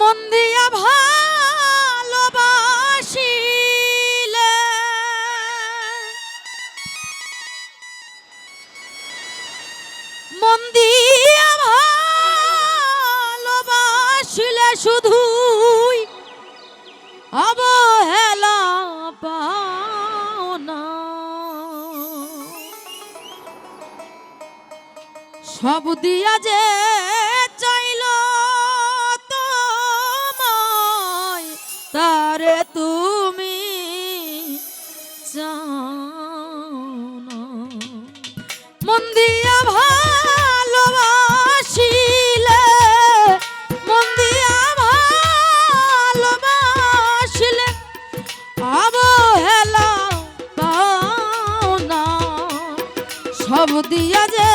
মন দিয়া ভালোবাসিলে। মন দিয়া ভালোবাসিলে শুধুই অবহেলা পাও না সব দিয়া যে মন দিয়া ভালোবাসিলে মন দিয়া ভালোবাসিলে অবহেলা সব দিয়া যে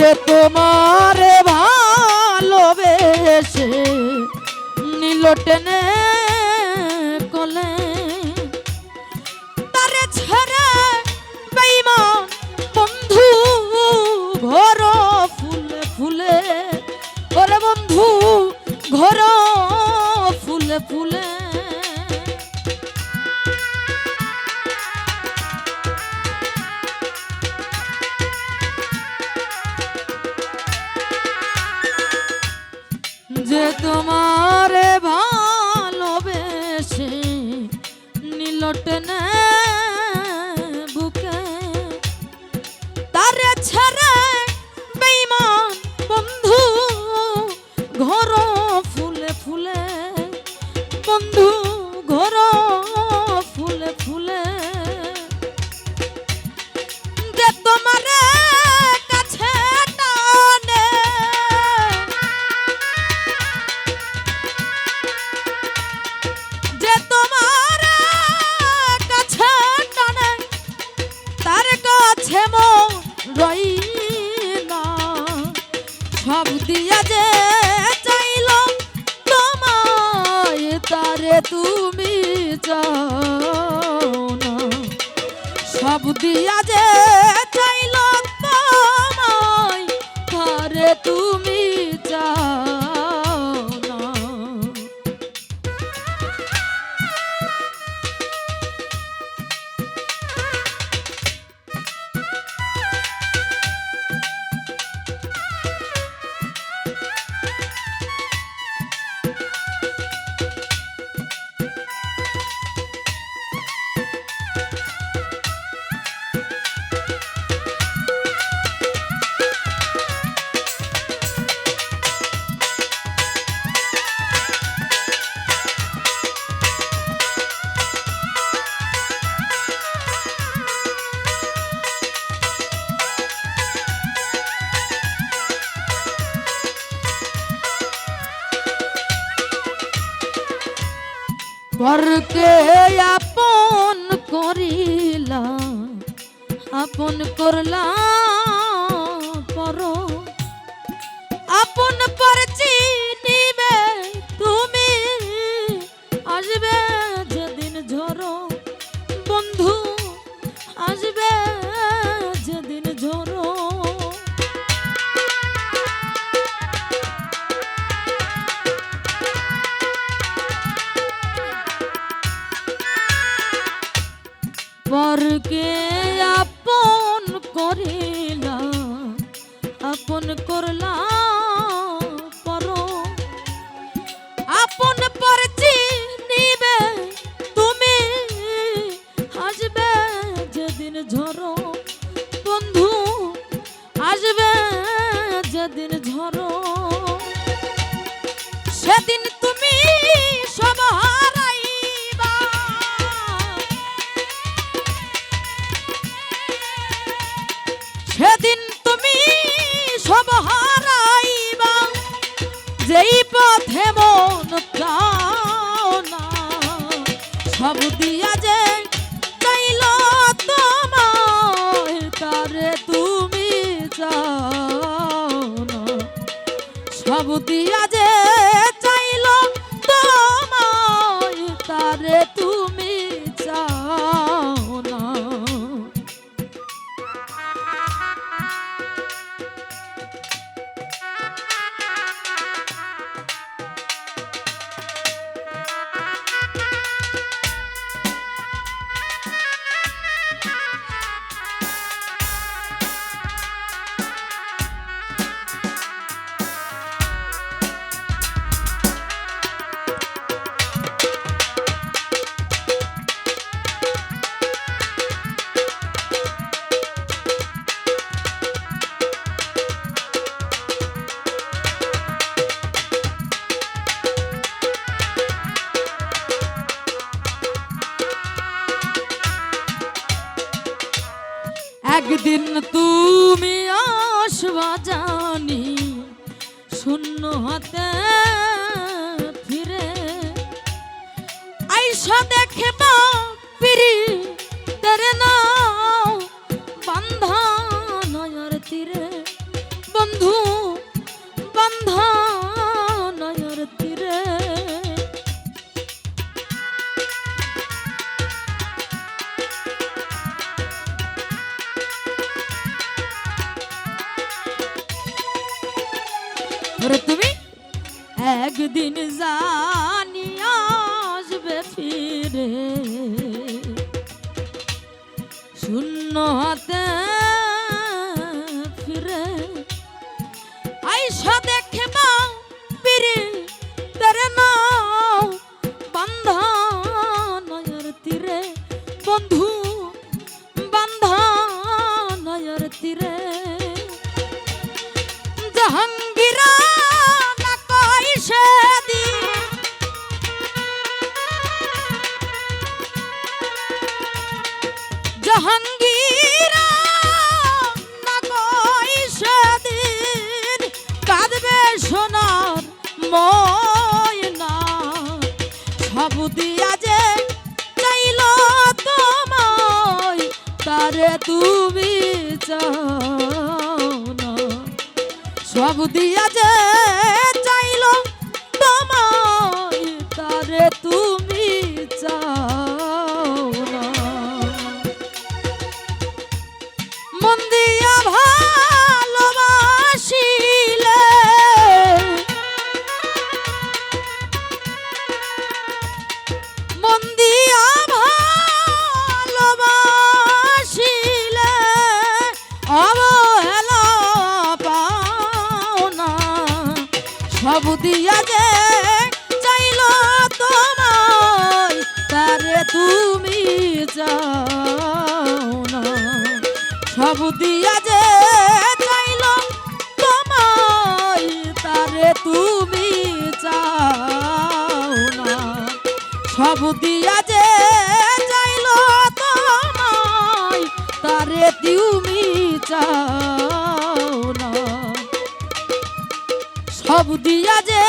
যে তোমারে ভালোবেসে নীল টেনে কলে, তারে ছেড়ে বেইমান বন্ধু ঘর ফুলে ফুলে, ওরে বন্ধু ঘর ফুলে ফুলে মন রই না সব দিয়া যে চাইল, তোমায় তারে তুমি চাও না। সব দিয়া যে পরকে আপন করিলা আপন করলা পর। আপন পর আপন যেই পথে মন চাও না সব দিয়া যে চাইল তোমার তারে তুমি যাও না। সব দিয়া যে আসবা জানি, শূন্য হাতে ফিরে। আইসা দেখে বা পিরি তেরে নাও বান্ধা নয়র তীরে। বান্ধা বন্ধু বান্ধা নয়র তীরে জাহাঙ্গীরা না কাঁদবে সোনার ময়না তুমি চাও না। সব দিয়া যে চাইল তোমায় তারে তুমি যাও না। সব দিয়া যে চাইল তোমায়, তারে তুমি চাও না। সব দিয়া যে চাইল তোমায়, তারে তুমি চাও সব দিয়া যে